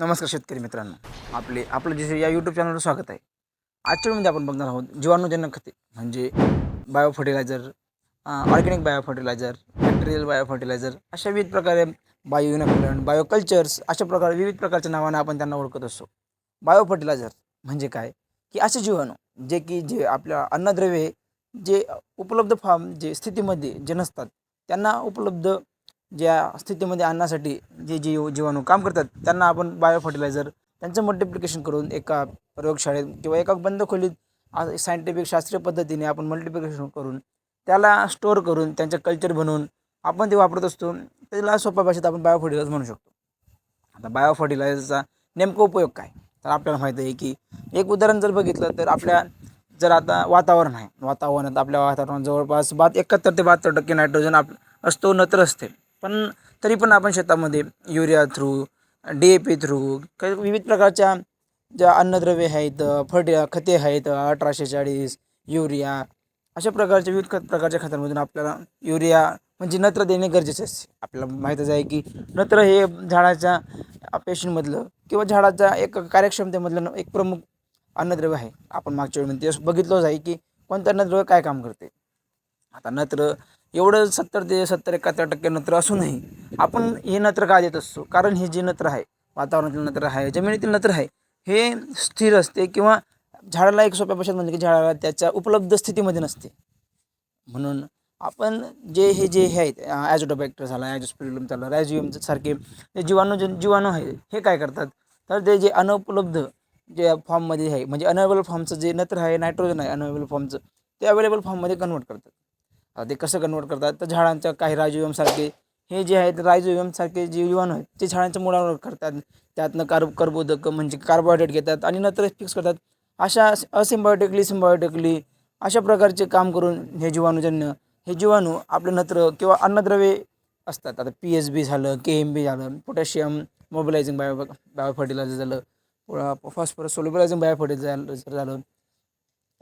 नमस्कार शेतकरी मित्रांनो. आपले आपलं जे या यूट्यूब चॅनलवर स्वागत आहे. आजच्या वेळेमध्ये आपण बघणार आहोत जीवाणूजन्य खते म्हणजे bio fertiliser organic bio fertiliser bacterial bio fertiliser अशा विविध प्रकारे बायो युनिकलंट बायो कल्चर्स अशा प्रकारे विविध प्रकारच्या नावाने आपण त्यांना ओळखत असतो. बायो फर्टिलायझर म्हणजे काय? की असे जीवाणू जे की जे आपल्या अन्नद्रव्ये जे उपलब्ध फार्म जे स्थितीमध्ये जे नसतात त्यांना उपलब्ध ज्या स्थितीमध्ये आणण्यासाठी जे जीव जीवाणू काम करतात त्यांना आपण बायो फर्टिलायझर त्यांचं मल्टिप्लिकेशन करून एका प्रयोगशाळेत किंवा एका बंद खोलीत सायंटिफिक शास्त्रीय पद्धतीने आपण मल्टिप्लिकेशन करून त्याला स्टोअर करून त्यांचं कल्चर बनवून आपण ते वापरत असतो. त्याला सोप्या भाषेत आपण बायो फर्टिलायझर म्हणू शकतो. आता बायो फर्टिलायझरचा नेमका उपयोग काय? तर आपल्याला माहिती आहे की एक उदाहरण जर बघितलं तर आपल्या जर आता वातावरण आहे वातावरणात आपल्या वातावरणात जवळपास बात एकाहत्तर ते बहात्तर टक्के नायट्रोजन आप असतो नत्र असते. पण तरी पण आपण शेतामध्ये urea through D A P through काही विविध प्रकारच्या ज्या अन्नद्रव्ये आहेत फट खते आहेत अठराशे चाळीस युरिया अशा प्रकारच्या विविध खत प्रकारच्या खतांमधून आपल्याला युरिया म्हणजे नत्र देणे गरजेचे असते. आपल्याला माहीतच आहे की नत्र हे झाडाच्या पेशींमधलं किंवा झाडाच्या एक कार्यक्षमतेमधलं एक प्रमुख अन्नद्रव्य आहे. आपण मागच्या वेळी म्हणते बघितलंच आहे की कोणतं अन्नद्रव्य काय काम करते? आता नत्र एवढं सत्तर ते सत्तर एकाहत्तर टक्के नत्र असूनही आपण हे नत्र का देत असतो? कारण हे जे नत्र आहे वातावरणातील नत्र आहे जमिनीतील नत्र आहे हे स्थिर असते किंवा झाडाला एक सोप्या भाषेत म्हणजे की झाडाला त्याच्या उपलब्ध स्थितीमध्ये नसते. म्हणून आपण जे हे जे हे आहेत ॲजोडोबॅक्टर झाला ॲजोस्पिरिलम झाला रॅझियम सारखे जे जीवाणू जे जीवाणू आहे हे काय करतात? तर ते जे अनुपलब्ध जे फॉर्ममध्ये आहे म्हणजे अनअवेलेबल फॉर्मचं जे नत्र आहे नायट्रोजन आहे अनअवेलेबल फॉर्मचं ते अवेलेबल फॉर्ममध्ये कन्वर्ट करतात. ते कसं कन्वर्ट करतात? तर झाडांच्या काही राजोयमसारखे हे जे आहेत रायझोयमसारखे जे जीवाणू आहेत ते झाडांच्या मुळावर करतात. त्यातनं कार्ब कर्बोदक म्हणजे कार्बोहायड्रेट घेतात आणि नत्र फिक्स करतात. अशा असिम्बायोटिकली सिम्बायोटिकली अशा प्रकारचे काम करून हे जीवाणूजन्य हे जीवाणू आपले नत्र किंवा अन्नद्रव्ये असतात. आता पी एच बी झालं के एम बी झालं potassium mobilising bio bio fertiliser झालं फॉस्फरस सोल्युबलायझिंग बायो फर्टिलायझर झालं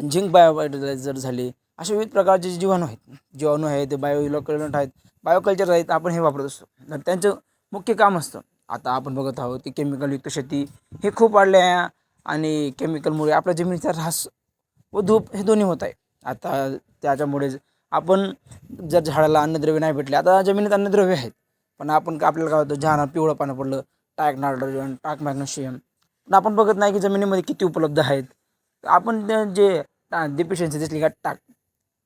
झिंक बायोफर्टिलायझर झाले असे विविध प्रकारचे जे जीवाणू आहेत जीवाणू आहेत बायोइलॉकलंट आहेत बायोकल्चर आहेत आपण हे वापरत असतो. तर त्यांचं मुख्य काम असतं. आता आपण बघत आहोत की केमिकलयुक्त शेती हे खूप वाढले आहे आणि केमिकलमुळे आपल्या जमिनीचा ऱ्हास व धूप हे दोन्ही होत आहे. आता त्याच्यामुळे आपण जर झाडाला अन्नद्रव्य नाही भेटले आता जमिनीत अन्नद्रव्य आहेत. पण आपण आपल्याला काय होतं झाडा पिवळं पानं पडलं टाक नायट्रोजन टाक मॅग्नेशियम. पण आपण बघत नाही की जमिनीमध्ये किती उपलब्ध आहेत. आपण ते जे डिफिशियन्सी दिसली का टाक.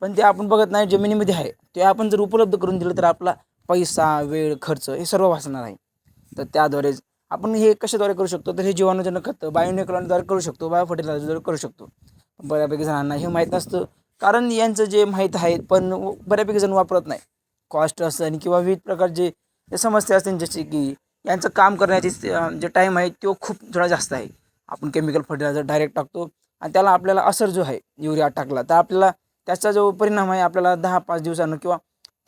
पण ते आपण बघत नाही जमिनीमध्ये आहे ते आपण जर उपलब्ध करून दिलं तर आपला पैसा वेळ खर्च हे सर्व वाचणार आहे. तर त्याद्वारेच आपण हे कशाद्वारे करू शकतो? तर हे जीवाणूजन्य खतं बायोनिकलॉनद्वारे करू शकतो बायो फर्टिलायझरद्वारे करू शकतो. बऱ्यापैकी जणांना हे माहीत नसतं. कारण यांचं जे माहीत आहे पण बऱ्यापैकी जण वापरत नाही. कॉस्ट असतं किंवा विविध प्रकारचे समस्या असतील जसे की यांचं काम करण्याची जे टाईम आहे तो खूप थोडा जास्त आहे. आपण केमिकल फर्टिलायझर डायरेक्ट टाकतो. आणि त्याला आपल्याला असर जो आहे युरिया टाकला तर आपल्याला त्याचा जो परिणाम आहे आपल्याला दहा पाच दिवसानं किंवा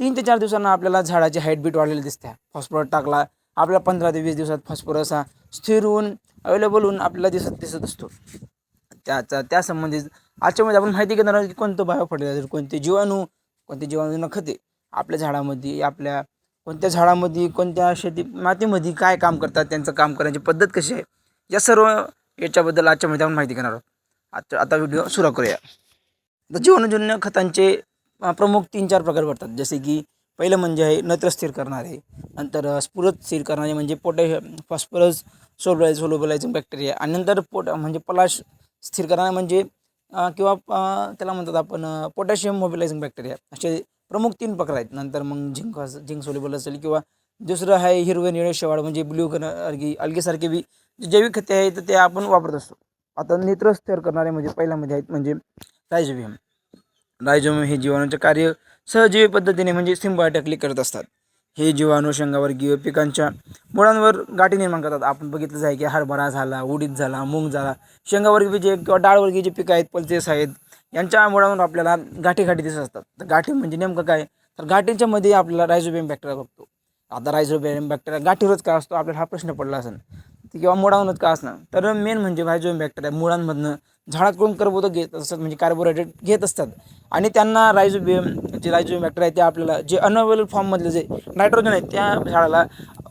तीन ते चार दिवसांना आपल्याला झाडाची हाईट बीट वाढलेली दिसते. फॉस्फरस टाकला आपल्याला पंधरा ते वीस दिवसात फॉस्फरस हा स्थिर होऊन अवेलेबल होऊन आपल्याला दिसत दिसत असतो. त्याचा त्या संबंधित आजच्यामध्ये आपण माहिती घेणार आहोत की कोणतं बायो फर्टिलायझर कोणते जीवाणू कोणते जीवाणू खते आपल्या झाडामध्ये आपल्या कोणत्या झाडामध्ये कोणत्या शेती मातीमध्ये काय काम करतात त्यांचं काम करण्याची पद्धत कशी आहे या सर्व याच्याबद्दल आजच्यामध्ये आपण माहिती घेणार आहोत. आता आता व्हिडिओ सुरू करूया. तर जीवनजन्य खतांचे प्रमुख तीन चार प्रकार पडतात. जसे की पहिलं म्हणजे आहे नत्र स्थिर करणारे. नंतर स्फुरत स्थिर करणारे म्हणजे पोटॅशियम फॉस्फरस सोलबाय सोलोबलायझिंग बॅक्टेरिया आणि नंतर पोट म्हणजे पलाश स्थिर करणारे म्हणजे किंवा त्याला म्हणतात आपण पोटॅशियम मोबिलायझिंग बॅक्टेरिया असे प्रमुख तीन प्रकार आहेत. नंतर मग झिंक झिंक सोलेबल असेल किंवा दुसरं आहे हिरवे निळे शेवाळ म्हणजे ब्ल्यू कन अलगी अलगीसारखे बी जैविक खते आहेत ते आपण वापरत असतो. आता नेत्रस्थिर करणारे म्हणजे पहिल्यामध्ये आहेत म्हणजे रायजोबियम रायझोबियम हे जीवाणूचे कार्य सहजीवी पद्धतीने म्हणजे सिम्बायोटिकली करत असतात. हे जीवाणू शेंगावर्गीय पिकांच्या मुळांवर गाठी निर्माण करतात. आपण बघितलंच आहे की हरभरा झाला उडीद झाला मूग झाला शेंगावर्गीय जे किंवा डाळवर्गीय जे पिकं आहेत पल्सेस आहेत यांच्या मुळांवर आपल्याला गाठी गाठी दिसत असतात. तर गाठी म्हणजे नेमकं काय? तर गाठींच्या मध्ये आपल्याला रायझोबियम बॅक्टेरिया बघतो. आता रायझोबियम बॅक्टेरिया गाठीवरच काय असतो? आपल्याला हा प्रश्न पडला असेल. किंवा मुळावरच का असणार? तर मेन म्हणजे रायझोबियम बॅक्टेरिया मुळांमधनं झाडाकडून कर्बोदक घेत असतात म्हणजे कार्बोहायड्रेट घेत असतात. आणि त्यांना रायझोबियम जे रायझोबियम बॅक्टेरिया आहे ते आपल्याला जे अनअवेलेबल फॉर्ममधले जे नायट्रोजन आहे त्या झाडाला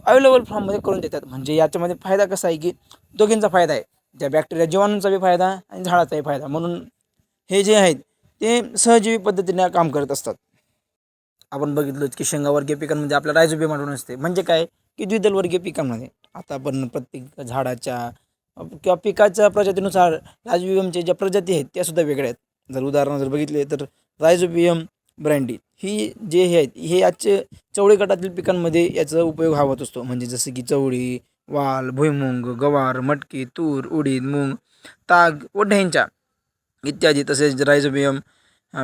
अवेलेबल फॉर्ममध्ये करून देतात. म्हणजे याच्यामध्ये फायदा कसा आहे की दोघींचा फायदा आहे. त्या बॅक्टेरिया जीवाणूंचाही फायदा आणि झाडाचाही फायदा. म्हणून हे जे आहेत ते सहजीवी पद्धतीने काम करत असतात. आपण बघितलं की शेंगावर्गीय पिकांमध्ये आपल्या रायझोबियम आढळून असते. म्हणजे काय? की द्विदलवर्गीय पिकांमध्ये. आता आपण प्रत्येक झाडाच्या किंवा पिकाच्या प्रजातीनुसार रायझोबियमचे ज्या प्रजाती आहेत त्या सुद्धा वेगळ्या आहेत. जर उदाहरण जर बघितले तर रायझोबियम ब्रँडी ही जे हे आहेत हे आजचे चवळी गटातील पिकांमध्ये याचा उपयोग हा होत असतो. म्हणजे जसं की चवळी वाल भुईमुंग गवार मटकी तूर उडीद मूग ताग व ढेंचा इत्यादी. तसेच रायझोबियम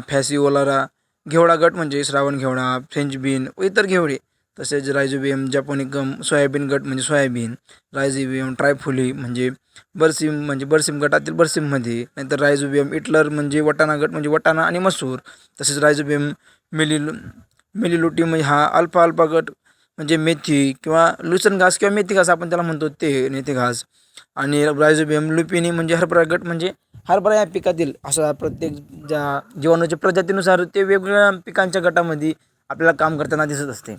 फॅसिओलारा घेवडा गट म्हणजे श्रावण घेवडा फ्रेंच बीन व इतर घेवडे. तसेच रायझोबियम जॅपोनिकम सोयाबीन गट म्हणजे सोयाबीन रायझोबियम ट्रायफुली म्हणजे बरसिम म्हणजे बरसिम गटातील बरसिममध्ये नाहीतर रायझोबियम इटलर म्हणजे वटाणा गट म्हणजे वटाणा आणि मसूर तसेच रायझोबियम मिलिल म्हणजे हा अल्फा अल्फा गट म्हणजे मेथी किंवा लुसन घास किंवा मेथी घास आपण त्याला म्हणतो ते मेथी घास. आणि रायझोबियम लुपिनी म्हणजे हरभरा गट म्हणजे हरभरा या पिकातील असा प्रत्येक ज्या जीवाणूच्या प्रजातीनुसार ते वेगवेगळ्या पिकांच्या गटामध्ये आपल्याला काम करताना दिसत असते.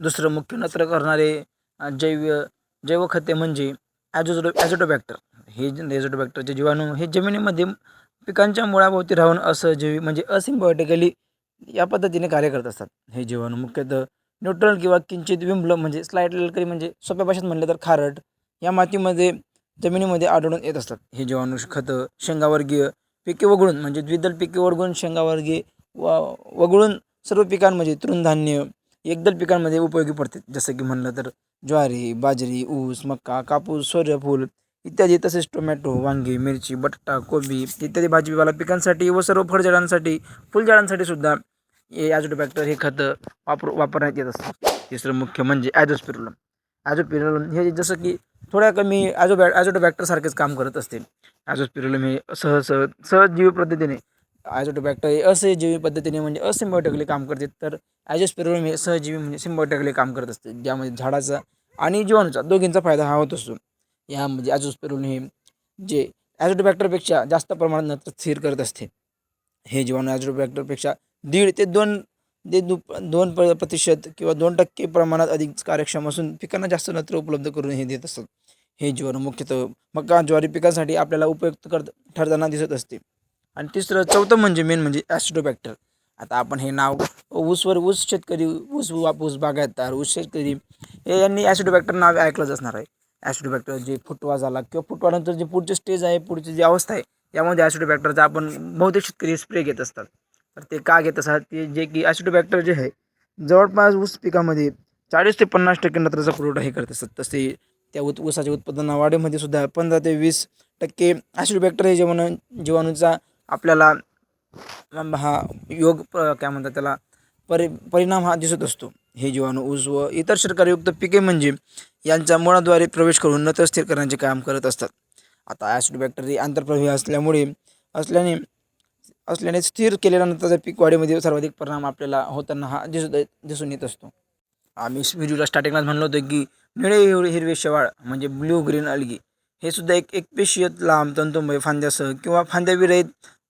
दुसरं मुख्य नत्र करणारे जैव जैव जैवखते म्हणजे ॲझोटो ॲझोटोबॅक्टर हे एझोटोबॅक्टरचे जीवाणू हे जमिनीमध्ये पिकांच्या मुळाभोवती राहून असजीवी म्हणजे असिम्बायोटिकली या पद्धतीने कार्य करत असतात. हे जीवाणू मुख्यतः न्यूट्रल किंवा किंचित विंबल म्हणजे स्लाइट ललकरी म्हणजे सोप्या भाषेत म्हणलं तर खारट या मातीमध्ये जमिनीमध्ये आढळून येत असतात. हे जीवाणू खतं शेंगावर्गीय पिके वगळून म्हणजे द्विदल पिके वगळून शेंगावर्गीय व वगळून सर्व पिकांमध्ये तृणधान्य एकदल पिकांमध्ये उपयोगी पडते जसं की म्हणलं तर ज्वारी बाजरी ऊस मका कापूस सूर्यफूल इत्यादी. तसेच टोमॅटो वांगी मिरची बटाटा कोबी इत्यादी भाजीपाला पिकांसाठी व सर्व फळझाडांसाठी फुलझाडांसाठी सुद्धा हे ॲजोटोबॅक्टर हे खतं वापर वापरण्यात येत असतात. तिसरं मुख्य म्हणजे ॲजोस्पिरुलम ॲजोपिरुलम हे जसं की थोड्या कमी ॲजोबॅ ॲजोटोबॅक्टरसारखेच काम करत असते. ॲजोस्पिरुलम हे सहज सहज जीव पद्धतीने आयझोटोबॅक्टर हे असहजीवी पद्धतीने म्हणजे असिम्बायोटिकली काम करते. तर ॲझोस्पिरुलम हे सहजीवी म्हणजे सिम्बायोटिकली काम करत असते. ज्यामध्ये झाडाचा आणि जीवाणूचा दोघींचा फायदा हा होत असतो. यामध्ये म्हणजे ॲझोस्पिरुलम हे जे ॲझोटोबॅक्टरपेक्षा जास्त प्रमाणात नत्र स्थिर करत असते. हे जीवाणू ॲजोटोबॅक्टरपेक्षा दीड ते दोन ते दु दोन प प्रतिशत किंवा दोन टक्के प्रमाणात अधिक कार्यक्षम असून पिकांना जास्त नत्र उपलब्ध करून हे देत असतात हे जीवाणू मुख्यतः मका ज्वारी पिकांसाठी आपल्याला उपयुक्त करत ठरताना दिसत असते. आणि तिसरं चौथं म्हणजे मेन म्हणजे ॲसिडोबॅक्टर आता आपण हे नाव ऊसवर ऊस शेतकरी ऊस ऊस बागायतदार ऊस शेतकरी हे यांनी ॲसिडोबॅक्टर नाव ऐकलंच असणार आहे. ॲसिडोबॅक्टर जे फुटवा झाला किंवा फुटवानंतर जे पुढचे स्टेज आहे पुढची जी अवस्था आहे यामध्ये ॲसिडोबॅक्टरचा आपण बहुतेक शेतकरी स्प्रे घेत असतात. तर ते का घेत असतात? ते जे की ॲसिडोबॅक्टर जे आहे जवळपास ऊस पिकामध्ये चाळीस ते पन्नास टक्के नत्राचा पुरवठा हे करत असतात. तसे त्या उत ऊसाच्या उत्पादना वाढीमध्ये सुद्धा पंधरा ते वीस टक्के ॲसिडोबॅक्टर हे जीवाणू जीवाणूचा आपल्याला हा योग प- काय म्हणतात त्याला परि परिणाम हा दिसत असतो. हे जीवाणू ऊस व इतर शर्करायुक्त पिके म्हणजे यांच्या मुळाद्वारे प्रवेश करून नत्र स्थिर करण्याचे काम करत असतात. आता ॲसिडोबॅक्टर बॅक्टेरिया आंतरप्रवाही असल्यामुळे असल्याने असल्याने स्थिर केलेल्या नंतरचा पीक वाढीमध्ये सर्वाधिक परिणाम आपल्याला होताना हा दिसत दिसून येत असतो. आम्ही व्हिडिओला स्टार्टिंगलाच म्हणलो होतं की निळे हिरवे हिरवे शेवाळ म्हणजे ब्ल्यू ग्रीन अलगी हे सुद्धा एक एकपेशीय लांब तंतुमय फांद्यासह किंवा फांद्याविरहित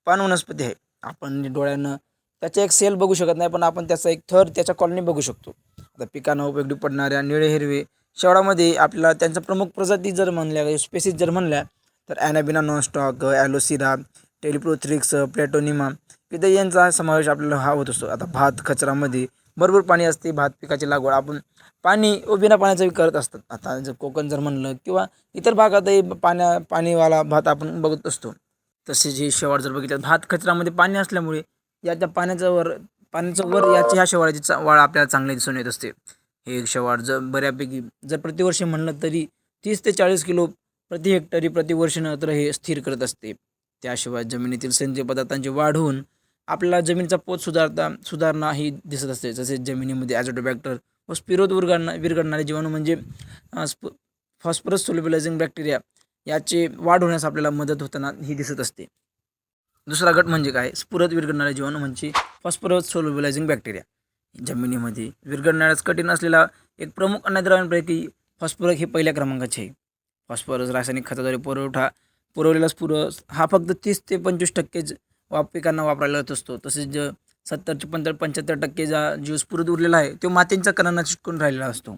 पान वनस्पती आहे. आपण डोळ्यानं त्याचा एक सेल बघू शकत नाही पण आपण त्याचा एक थर त्याच्या कॉलनी बघू शकतो. आता पिकांना उपयोगी पडणाऱ्या निळे हिरवे शेवडामध्ये आपल्याला त्यांच्या प्रमुख प्रजाती जर म्हणल्या स्पेसिस जर म्हणल्या तर ॲनाबिना नॉनस्टॉक ॲलोसिरा टेलिप्रोथ्रिक्स प्लॅटोनिमा इथे यांचा समावेश आपल्याला हा होत असतो. आता भात खचरामध्ये भरपूर पाणी असते भात पिकाची लागवड आपण पाणी व बिना पाण्याचंही करत असतात. आता जर कोकण जर म्हणलं किंवा इतर भागातही पाण्या पाणीवाला भात आपण बघत असतो. तसेच हे शेवाळ जर बघितलं भात कचरामध्ये पाणी असल्यामुळे या त्या वर पाण्याचा वर याची ह्या शेवाळाची चा वाढ आपल्याला चांगली दिसून येत असते. हे शेवाळ जर बऱ्यापैकी जर प्रतिवर्षी म्हणलं तरी तीस ते चाळीस किलो प्रति हेक्टरी प्रतिवर्षी नत्र हे स्थिर करत असते. त्याशिवाय जमिनीतील सेंद्रिय पदार्थांची वाढ होऊन आपल्याला जमिनीचा पोत सुधारता सुधारणा ही दिसत असते. तसेच जमिनीमध्ये ॲझोटोबॅक्टर व स्पिरोत विरघडणारे जीवाणू म्हणजे फॉस्फरस सोल्युबलायझिंग बॅक्टेरिया याचे वाढ होण्यास आपल्याला मदत होताना ही दिसत असते. दुसरा गट म्हणजे काय? स्फुरत विरघडणारे जीवाणू म्हणजे फॉस्फरस सोलोबलायझिंग बॅक्टेरिया. जमिनीमध्ये विरघडण्यास कठीण असलेला एक प्रमुख अन्नद्रव्यांपैकी फॉस्फरस हे पहिल्या क्रमांकाचे आहे. फॉस्फरस रासायनिक खताद्वारे पुरवठा पुरवलेला स्फुरस हा फक्त तीस ते पंचवीस टक्केच वाप पिकांना वापरायला जात असतो. तसेच ज सत्तर ते पंधरा पंच्याहत्तर टक्के जा जो स्फुरत उरलेला आहे तो मातींचा कणांना चिटकून राहिलेला असतो.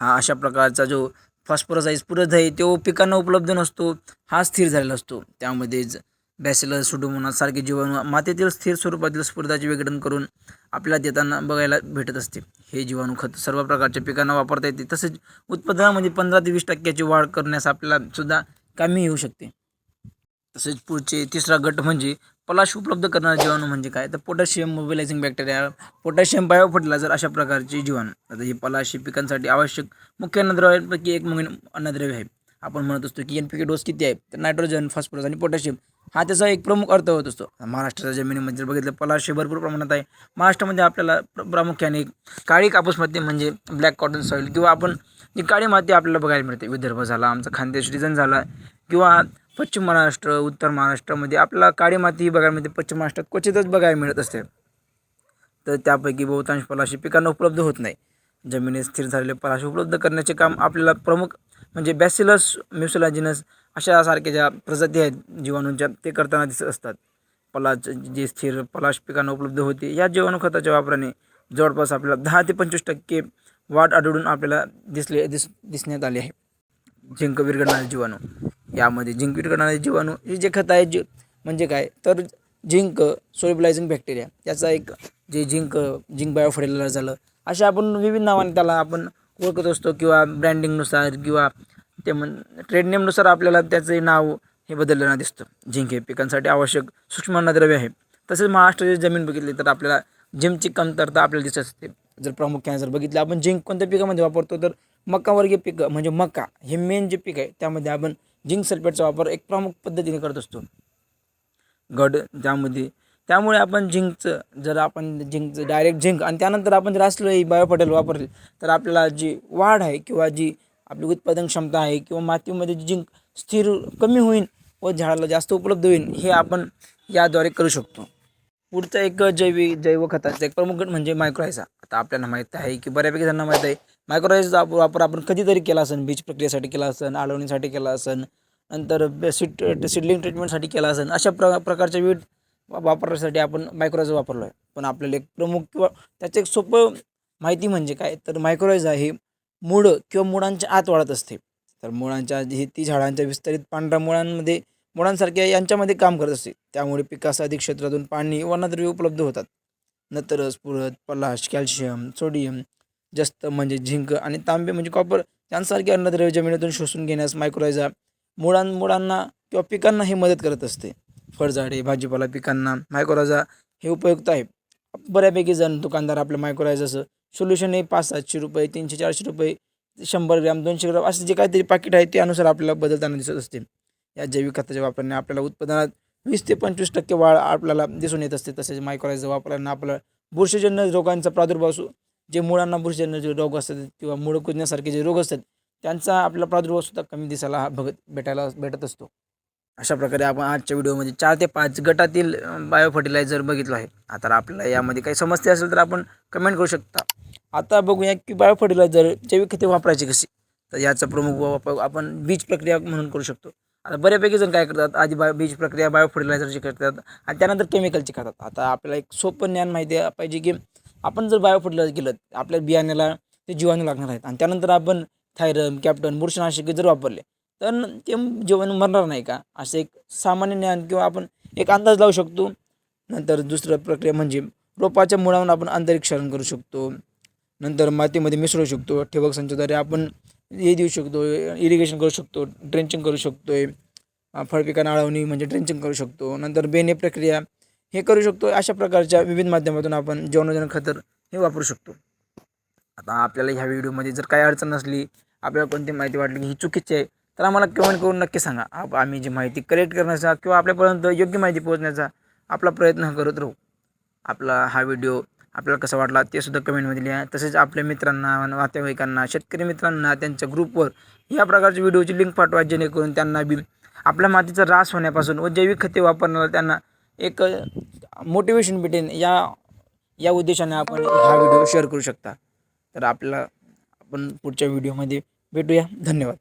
हा अशा प्रकारचा जो फॉस्फरस आहे स्फुरद आहे तो पिकांना उपलब्ध नसतो हा स्थिर झालेला असतो. त्यामध्येच बॅसेलर सुडोमोनासारखे जीवाणू मातीतील स्थिर स्वरूपातील स्पर्धाचे विघटन करून आपल्याला देताना बघायला भेटत असते. हे जीवाणू खत सर्व प्रकारच्या पिकांना वापरता येते. तसेच उत्पादनामध्ये पंधरा ते वीस टक्क्याची वाढ करण्यास आपल्याला सुद्धा कामी येऊ शकते. तसेच पुढचे तिसरा गट म्हणजे पलाश उपलब्ध करणारे जीवाणू म्हणजे काय? तर potassium mobilising bacteria potassium biofertiliser अशा प्रकारचे जीवाणू आता हे पलाश हे पिकांसाठी आवश्यक मुख्य अन्नद्रव्यांपैकी एक म्हणून अन्नद्रव्य आहे. आपण म्हणत असतो की एन पी के डोस किती आहे? तर नायट्रोजन फॉस्फरस आणि पोटॅशियम हा त्याचा एक प्रमुख अर्थ होत असतो. महाराष्ट्राच्या जमिनीमध्ये जर बघितलं पलाश हे भरपूर प्रमाणात आहे. महाराष्ट्रामध्ये आपल्याला प्र प्रामुख्याने काळी कापूस माती म्हणजे ब्लॅक कॉटन सॉईल किंवा आपण जी काळी माती आपल्याला बघायला मिळते. विदर्भ झाला आमचा खानदेश रिजन झाला किंवा पश्चिम महाराष्ट्र उत्तर महाराष्ट्रामध्ये आपल्याला काळी माती ही बघायला मिळते पश्चिम महाराष्ट्रात क्वचितच बघायला मिळत असते. तर त्यापैकी बहुतांश पलाशी पिकांना उपलब्ध होत नाही. जमिनीत स्थिर झालेले पलाशी उपलब्ध करण्याचे काम आपल्याला प्रमुख म्हणजे बॅसिलस म्युसिलाजिनस अशा सारख्या ज्या प्रजाती आहेत जीवाणूंच्या ते करताना दिसत असतात. पलाच जे स्थिर पलाश पिकांना उपलब्ध होते या जीवाणू खताच्या वापराने जवळपास आपल्याला दहा ते पंचवीस टक्के वाढ आढळून आपल्याला दिसले दिस दिसण्यात आले आहे. झिंक विरघळणारे जीवाणू. यामध्ये जिंकवीट करणारे जीवाणू हे जे खत आहे जे म्हणजे काय? तर झिंक सोलिबलायझिंग बॅक्टेरिया याचा एक जे झिंक झिंक बायोफर्टिलायझर झालं अशा आपण विविध नावाने त्याला आपण ओळखत असतो किंवा ब्रँडिंगनुसार किंवा ते म्हण ट्रेड नेमनुसार आपल्याला त्याचे नाव हे बदललेलं दिसतं. झिंक हे पिकांसाठी आवश्यक सूक्ष्म अन्नद्रव्य आहे. तसेच महाराष्ट्राची जमीन बघितली तर आपल्याला जिमची कमतरता आपल्याला दिसत असते. जर प्रामुख्याने जर बघितलं आपण झिंक कोणत्या पिकामध्ये वापरतो तर मकावर्गीय पिकं म्हणजे मका हे मेन जे पीक आहे त्यामध्ये आपण झिंक सल्फेटचा वापर एक प्रमुख पद्धतीने करत असतो. गड त्यामध्ये त्यामुळे आपण झिंकचं जर आपण झिंकचं डायरेक्ट झिंक आणि त्यानंतर आपण जर असलं बायोपटेल वापरले तर आपल्याला जी वाढ आहे किंवा जी आपली उत्पादन क्षमता आहे किंवा मातीमध्ये जी झिंक स्थिर कमी होईल व झाडाला जास्त उपलब्ध होईल हे आपण याद्वारे करू शकतो. पुढचा एक जैविक जैव खताचा एक प्रमुख गट म्हणजे मायक्रोरायझा आता आपल्याला माहीत आहे की बऱ्यापैकी जणांना माहीत आहे मायक्रोरायझा वापर आपण कधीतरी केला असेल बीज प्रक्रियेसाठी केला असेल आळवणीसाठी केला असेल नंतर सीट सिडलिंग ट्रीटमेंटसाठी केला असेल अशा प्र प्रकारच्या विविध वापरण्यासाठी आपण मायक्रोरायझा वापरलो आहे पण आपल्याला एक प्रमुख किंवा त्याचं एक सोपं माहिती म्हणजे काय? तर मायक्रोरायझा हे मूळ किंवा मुळांच्या आत वाढत असते. तर मुळांच्या जी ती झाडांच्या विस्तारित पांढऱ्या मुळांमध्ये मुळांसारख्या यांच्यामध्ये काम करत असते. त्यामुळे पिकास अधिक क्षेत्रातून पाणी वनद्रव्य उपलब्ध होतात. नंतर स्फुरद पलाश कॅल्शियम सोडियम जास्त म्हणजे झिंक आणि तांबे म्हणजे कॉपर यांसारखे अन्नद्रव्य जमिनीतून शोषून घेण्यास मायक्रोरायझा मुळां मुळांना किंवा पिकांना हे मदत करत असते. फळझाडे भाजीपाला पिकांना मायक्रोरायझा हे उपयुक्त आहे. बऱ्यापैकी जण दुकानदार आपल्या मायक्रोरायझाचं सोल्युशन हे पाच सातशे रुपये तीनशे चारशे रुपये शंभर ग्रॅम दोनशे ग्रॅम असे जे काहीतरी पाकिट आहे त्यानुसार आपल्याला बदलताना दिसत असते. या जैविक खताच्या वापराने आपल्याला उत्पादनात वीस ते पंचवीस टक्के वाढ आपल्याला दिसून येत असते. तसेच मायक्रोरायझा वापराने आपल्याला बुरशीजन्य रोगांचा प्रादुर्भाव सु- जे मुळांना बुरशीजन्य जे रोग असतात किंवा मुळ कुजण्यासारखे जे रोग असतात त्यांचा आपला प्रादुर्भाव सुद्धा कमी दिसायला हा बघत भेटायला भेटत असतो. अशा प्रकारे आपण आजच्या व्हिडिओमध्ये चार ते पाच गटातील बायो फर्टिलायझर बघितलं आहे. आता आपल्याला यामध्ये काही समस्या असेल तर आपण कमेंट करू शकता. आता बघूया की बायो फर्टिलायझर जैविक खते वापरायची कशी? तर याचा प्रमुख वापर आपण बीज प्रक्रिया म्हणून करू शकतो. आता बऱ्यापैकी जण काय करतात? आधी बायो बीज प्रक्रिया बायो फर्टिलायझरची करतात आणि त्यानंतर केमिकलची करतात. आता आपल्याला एक सोपं ज्ञान माहिती पाहिजे की आपण जर बायो फर्टिलायझर केलं आपल्या बियाण्याला ते जीवाणू लागणार आहेत. आणि त्यानंतर आपण थायरम कॅप्टन बुरशनाशके जर वापरले तर ते जीवाणू मरणार नाही का? असं एक सामान्य ज्ञान किंवा आपण एक अंदाज लावू शकतो. नंतर दुसरं प्रक्रिया म्हणजे रोपाच्या मुळावरून आपण आंतरिक्षरण करू शकतो. नंतर मातीमध्ये मिसळू शकतो. ठिबक संचद्वारे आपण हे देऊ शकतो इरिगेशन करू शकतो ड्रेंचिंग करू शकतो आहे फळपिकांना आळवणी म्हणजे ड्रेंचिंग करू शकतो. नंतर बेने प्रक्रिया हे करू शकतो. अशा प्रकारच्या विविध माध्यमातून आपण जीवनोजन खतर हे वापरू शकतो. आता आपल्याला ह्या व्हिडिओमध्ये जर काही अडचण नसली आपल्याला कोणती माहिती वाटली की ही चुकीची आहे तर आम्हाला कमेंट करून नक्की सांगा. आप आम्ही जी माहिती कलेक्ट करण्याचा किंवा आपल्यापर्यंत योग्य माहिती पोहोचण्याचा आपला प्रयत्न करत राहू. आपला हा व्हिडिओ आपल्याला कसा वाटला ते सुद्धा कमेंटमध्ये लिहा. तसेच आपल्या मित्रांना नातेवाईकांना शेतकरी मित्रांना त्यांच्या ग्रुपवर या प्रकारच्या व्हिडिओची लिंक पाठवा जेणेकरून त्यांना बी आपल्या मातीचा ऱ्हास होण्यापासून व जैविक खते वापरणारा त्यांना एक मोटिवेशन भेटेन. या या उद्देशाने आपण हा व्हिडिओ शेअर करू शकता. तर आपल्याला आपण पुढच्या व्हिडिओमध्ये भेटूया. धन्यवाद.